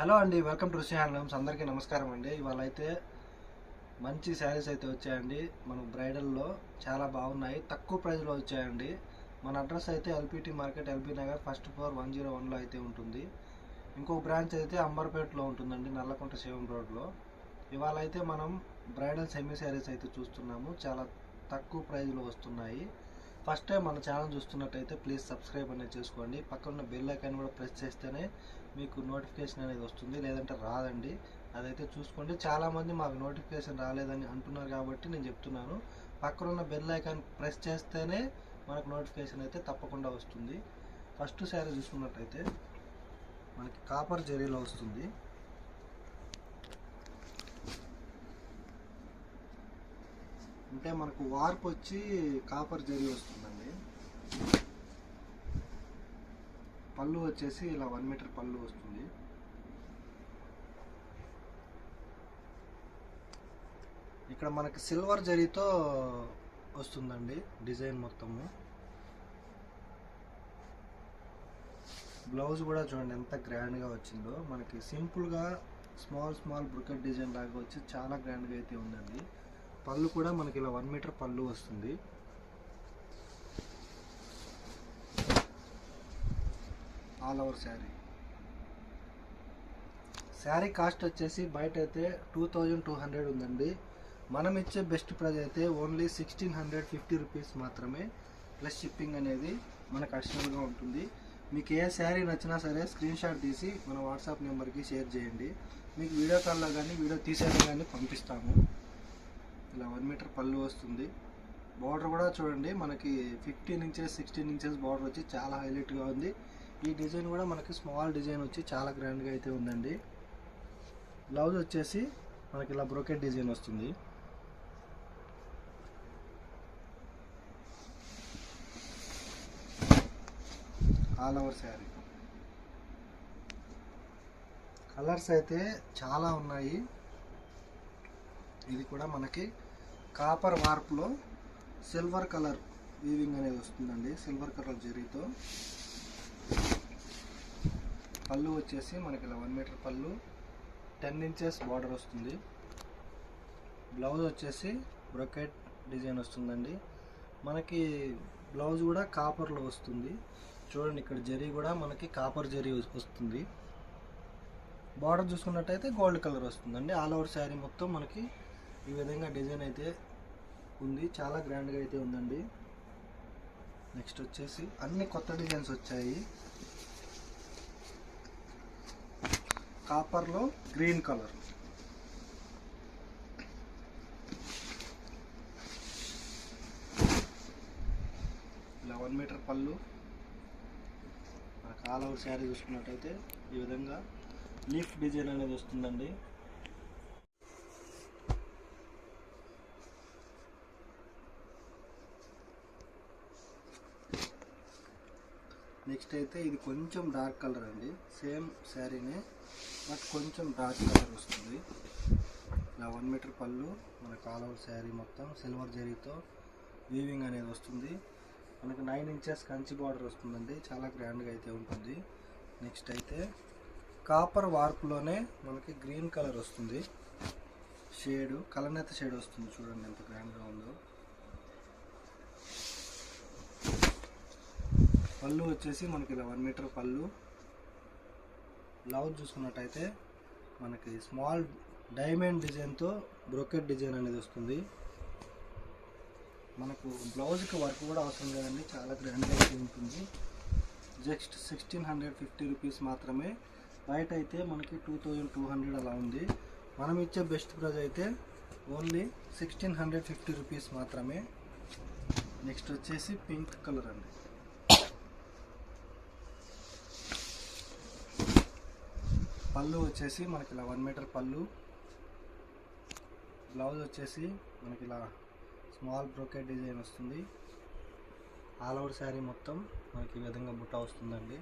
Hello అండి welcome to Rishi handlooms అందరికీ నమస్కారం అండి. ఇవాళ అయితే మంచి శారీస్ అయితే వచ్చాయండి. మన బ్రైడల్లో చాలా బాగున్నాయి. తక్కువ ప్రైస్లో వచ్చాయండి. మన అడ్రస్ అయితే LPT market LB Nagar first floor one zero వన్లో అయితే ఉంటుంది. ఇంకో బ్రాంచ్ అయితే అంబర్పేటలో ఉంటుందండి నల్లకుంట శివం రోడ్లో. ఇవాళ అయితే మనం బ్రైడల్ సెమీ శారీస్ అయితే చూస్తున్నాము. చాలా తక్కువ ప్రైజ్లో వస్తున్నాయి. ఫస్ట్ టైం మన ఛానల్ చూస్తున్నట్టయితే ప్లీజ్ సబ్స్క్రైబ్ అనేది చేసుకోండి. పక్కన బెల్ ఐకాన్ కూడా ప్రెస్ చేస్తేనే మీకు నోటిఫికేషన్ అనేది వస్తుంది. లేదంటే రాదండి. అదైతే చూసుకోండి. చాలామంది మాకు నోటిఫికేషన్ రాలేదని అంటున్నారు కాబట్టి నేను చెప్తున్నాను. పక్కనున్న బెల్ ఐకాన్ ప్రెస్ చేస్తేనే మనకు నోటిఫికేషన్ అయితే తప్పకుండా వస్తుంది. ఫస్ట్ శారీ చూసుకున్నట్టయితే మనకి కాపర్ జరీలో వస్తుంది. అంటే మనకు వార్ప్ వచ్చి కాపర్ జరి వస్తుందండి. పళ్ళు వచ్చేసి ఇలా వన్ మీటర్ పళ్ళు వస్తుంది. ఇక్కడ మనకి సిల్వర్ జరీతో వస్తుందండి డిజైన్ మొత్తము. బ్లౌజ్ కూడా చూడండి ఎంత గ్రాండ్గా వచ్చిందో. మనకి సింపుల్గా స్మాల్ స్మాల్ బ్రుకెట్ డిజైన్ లాగా వచ్చి చాలా గ్రాండ్గా అయితే ఉందండి. పళ్ళు కూడా మనకి ఇలా వన్ మీటర్ పళ్ళు వస్తుంది. All over sari. Sari cost వచ్చేసి బయట అయితే టూ థౌజండ్ టూ హండ్రెడ్ ఉందండి. మనం ఇచ్చే బెస్ట్ ప్రైజ్ అయితే only sixteen hundred fifty rupees మాత్రమే. ప్లస్ షిప్పింగ్ అనేది మనకు అడిషనల్గా ఉంటుంది. మీకు ఏ శారీ నచ్చినా సరే స్క్రీన్ షాట్ తీసి మన వాట్సాప్ నెంబర్కి షేర్ చేయండి. మీకు వీడియో కాల్లో కానీ వీడియో తీసేలా కానీ పంపిస్తాము. ఇలా వన్ మీటర్ పళ్ళు వస్తుంది. బార్డర్ కూడా చూడండి మనకి fifteen inches sixteen inches border వచ్చి చాలా హైలైట్గా ఉంది. ఈ డిజైన్ కూడా మనకి స్మాల్ డిజైన్ వచ్చి చాలా గ్రాండ్గా అయితే ఉందండి. బ్లౌజ్ వచ్చేసి మనకి ఇలా బ్రోకెట్ డిజైన్ వస్తుంది. ఆల్ ఓవర్ శారీ కలర్స్ అయితే చాలా ఉన్నాయి. ఇది కూడా మనకి కాపర్ వార్ప్లో సిల్వర్ కలర్ వీవింగ్ అనేది వస్తుందండి. సిల్వర్ కలర్ జరీతో. పళ్ళు వచ్చేసి మనకి ఇలా వన్ మీటర్ పళ్ళు. టెన్ ఇంచెస్ బార్డర్ వస్తుంది. బ్లౌజ్ వచ్చేసి బ్రొకెట్ డిజైన్ వస్తుందండి. మనకి బ్లౌజ్ కూడా కాపర్లో వస్తుంది. చూడండి ఇక్కడ జరీ కూడా మనకి కాపర్ జరీ వస్తుంది. బార్డర్ చూసుకున్నట్టయితే గోల్డ్ కలర్ వస్తుందండి. ఆల్ ఓవర్ శారీ మొత్తం మనకి ఈ విధంగా డిజైన్ అయితే ఉంది. చాలా గ్రాండ్గా అయితే ఉందండి. నెక్స్ట్ వచ్చేసి అన్ని కొత్త డిజైన్స్ వచ్చాయి. కాపర్లో గ్రీన్ కలర్ ఇలా వన్ మీటర్ పళ్ళు. మనకు ఆల్ ఓవర్ శారీ చూసుకున్నట్టయితే ఈ విధంగా లీఫ్ డిజైన్ అనేది వస్తుందండి. నెక్స్ట్ అయితే ఇది కొంచెం డార్క్ కలర్ అండి. సేమ్ శారీనే బట్ కొంచెం డార్క్ కలర్ వస్తుంది. ఇలా వన్ మీటర్ పళ్ళు మన కాలవర్ శారీ మొత్తం సిల్వర్ జరీతో వీవింగ్ అనేది వస్తుంది. మనకు నైన్ ఇంచెస్ కంచి బార్డర్ వస్తుందండి. చాలా గ్రాండ్గా అయితే ఉంటుంది. నెక్స్ట్ అయితే కాపర్ వార్ప్లోనే మనకి గ్రీన్ కలర్ వస్తుంది. షేడు కలనేత షేడ్ వస్తుంది చూడండి ఎంత గ్రాండ్గా ఉందో. పళ్ళు వచ్చేసి మనకి ఇలా వన్ మీటర్ పళ్ళు. బ్లౌజ్ చూసుకున్నట్టయితే మనకి స్మాల్ డైమండ్ డిజైన్తో బ్రోకెట్ డిజైన్ అనేది వస్తుంది. మనకు బ్లౌజ్కి వర్క్ కూడా అవసరం లేదండి చాలా గ్రాండ్గా అయితే ఉంటుంది. Just sixteen hundred fifty rupees మాత్రమే. బయట అయితే మనకి టూ థౌజండ్ టూ హండ్రెడ్ అలా ఉంది. మనం ఇచ్చే బెస్ట్ ప్రైజ్ అయితే only sixteen hundred fifty rupees మాత్రమే. నెక్స్ట్ వచ్చేసి పింక్ కలర్ అండి. పళ్ళు వచ్చేసి మనకి ఇలా వన్ మీటర్ పళ్ళు. బ్లౌజ్ వచ్చేసి మనకి ఇలా స్మాల్ బ్రోకెట్ డిజైన్ వస్తుంది. ఆల్ ఓవర్ శారీ మొత్తం మనకి ఈ విధంగా బుట్ట వస్తుందండి.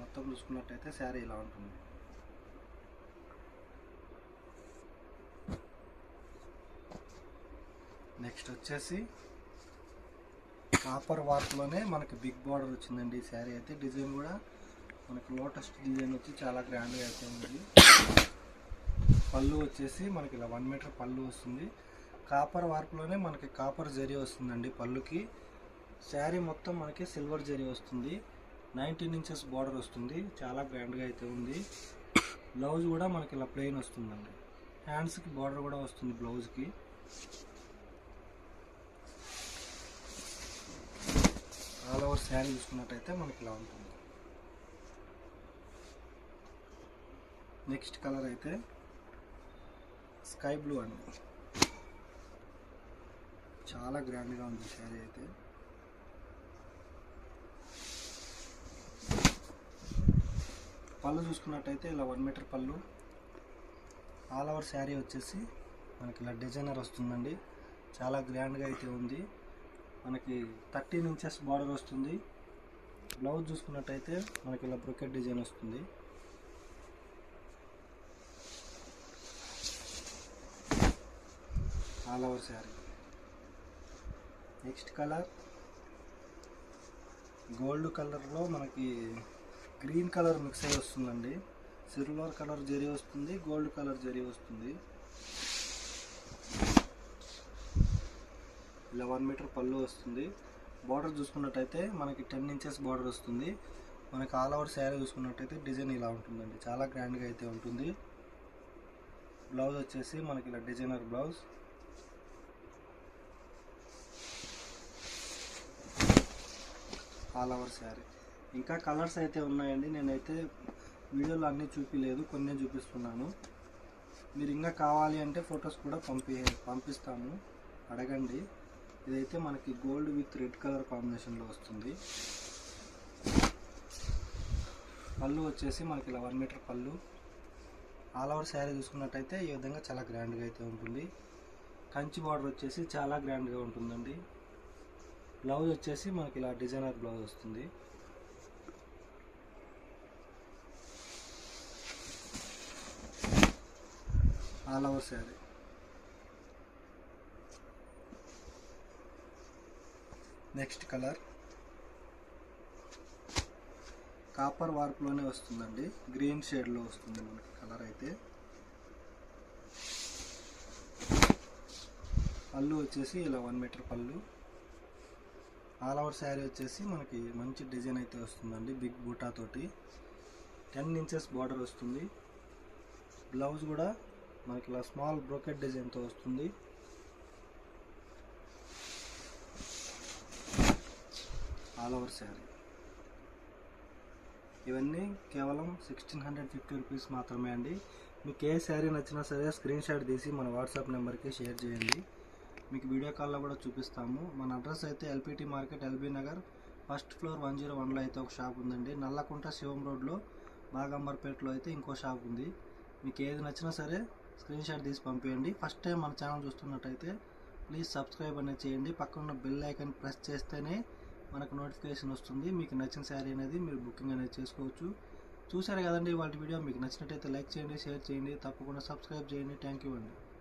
మొత్తం చూసుకున్నట్టయితే శారీ ఇలా ఉంటుంది. నెక్స్ట్ వచ్చేసి కాపర్ వార్క్లోనే మనకి బిగ్ బార్డర్ వచ్చిందండి ఈ శారీ అయితే. డిజైన్ కూడా మనకి లోటస్ డిజైన్ వచ్చి చాలా గ్రాండ్గా అయితే ఉంది. పళ్ళు వచ్చేసి మనకి ఇలా వన్ మీటర్ పళ్ళు వస్తుంది. కాపర్ వార్పులోనే మనకి కాపర్ జరీ వస్తుందండి పళ్ళుకి. శారీ మొత్తం మనకి సిల్వర్ జరీ వస్తుంది. నైన్టీన్ ఇంచెస్ బార్డర్ వస్తుంది. చాలా గ్రాండ్గా అయితే ఉంది. బ్లౌజ్ కూడా మనకి ఇలా ప్లెయిన్ వస్తుందండి. హ్యాండ్స్కి బార్డర్ కూడా వస్తుంది బ్లౌజ్కి ఆల్ ఓవర్ శారీ చూసుకున్నట్టయితే మనకి ఇలా ఉంటుంది. నెక్స్ట్ కలర్ అయితే స్కై బ్లూ అండి. చాలా గ్రాండ్గా ఉంది శారీ అయితే. పళ్ళు చూసుకున్నట్టయితే ఇలా వన్ మీటర్ పళ్ళు. ఆల్ ఓవర్ శారీ వచ్చేసి మనకి ఇలా డిజైనర్ వస్తుందండి. చాలా గ్రాండ్గా అయితే ఉంది. మనకి థర్టీన్ ఇంచెస్ బార్డర్ వస్తుంది. బ్లౌజ్ చూసుకున్నట్టయితే మనకి ఇలా బ్రొకెట్ డిజైన్ వస్తుంది. All over sari next colour gold కలర్లో మనకి గ్రీన్ కలర్ మిక్స్ అయ్యి వస్తుందండి. సిల్వర్ కలర్ జరీ వస్తుంది గోల్డ్ కలర్ జరీ వస్తుంది. ఇలా వన్ మీటర్ పళ్ళు వస్తుంది. బార్డర్ చూసుకున్నట్టయితే మనకి టెన్ ఇంచెస్ బార్డర్ వస్తుంది. మనకి ఆల్ ఓవర్ శారీ చూసుకున్నట్టయితే డిజైన్ ఇలా ఉంటుందండి. చాలా గ్రాండ్గా అయితే ఉంటుంది. బ్లౌజ్ వచ్చేసి మనకి ఇలా designer blouse. All over sari. ఇంకా కలర్స్ అయితే ఉన్నాయండి. నేనైతే వీడియోలో అన్నీ చూపించలేదు కొన్ని చూపిస్తున్నాను. మీరు ఇంకా కావాలి అంటే ఫొటోస్ కూడా పంపి పంపిస్తాము అడగండి. ఇదైతే మనకి గోల్డ్ విత్ రెడ్ కలర్ కాంబినేషన్లో వస్తుంది. పళ్ళు వచ్చేసి మనకి ఇలా వన్ మీటర్ పళ్ళు. ఆల్ ఓవర్ శారీ చూసుకున్నట్టయితే ఈ విధంగా చాలా గ్రాండ్గా అయితే ఉంటుంది. కంచి బార్డర్ వచ్చేసి చాలా గ్రాండ్గా ఉంటుందండి. బ్లౌజ్ వచ్చేసి మనకి ఇలా డిజైనర్ బ్లౌజ్ వస్తుంది. All over sari. Next colour. Copper వార్ప్లోనే వస్తుందండి. గ్రీన్ షేడ్లో వస్తుంది మనకి కలర్ అయితే. పళ్ళు వచ్చేసి ఇలా వన్ మీటర్ పళ్ళు. ఆల్ ఓవర్ శారీ వచ్చేసి మనకి మంచి డిజైన్ అయితే వస్తుందండి బిగ్ బూటా తోటి. టెన్ ఇంచెస్ బార్డర్ వస్తుంది. బ్లౌజ్ కూడా మనకి ఇలా స్మాల్ బ్రోకెట్ డిజైన్తో వస్తుంది. All over sari. ఇవన్నీ కేవలం సిక్స్టీన్ హండ్రెడ్ ఫిఫ్టీ రూపీస్ మాత్రమే అండి. మీకు ఏ శారీ నచ్చినా సరే స్క్రీన్ షాట్ తీసి మన వాట్సాప్ నెంబర్కి షేర్ చేయండి. మీకు వీడియో కాల్లో కూడా చూపిస్తాము. మన అడ్రస్ అయితే LPT market LB Nagar first floor one zero వన్లో అయితే ఒక షాప్ ఉందండి. నల్లకుంట శివం రోడ్లో బాగంబర్పేటలో అయితే ఇంకో షాప్ ఉంది. మీకు ఏది నచ్చినా సరే స్క్రీన్ షాట్ తీసి పంపించండి ఫస్ట్ టైం మన ఛానల్ చూస్తున్నట్టయితే ప్లీజ్ సబ్స్క్రైబ్ అనేది చేయండి. పక్కన బెల్ ఐకన్ ప్రెస్ చేస్తేనే మనకు నోటిఫికేషన్ వస్తుంది. మీకు నచ్చిన శారీ అనేది మీరు బుకింగ్ అనేది చేసుకోవచ్చు. చూసారు కదండి వాటి వీడియో. మీకు నచ్చినట్టయితే లైక్ చేయండి షేర్ చేయండి. తప్పకుండా సబ్స్క్రైబ్ చేయండి. థ్యాంక్ యూ అండి.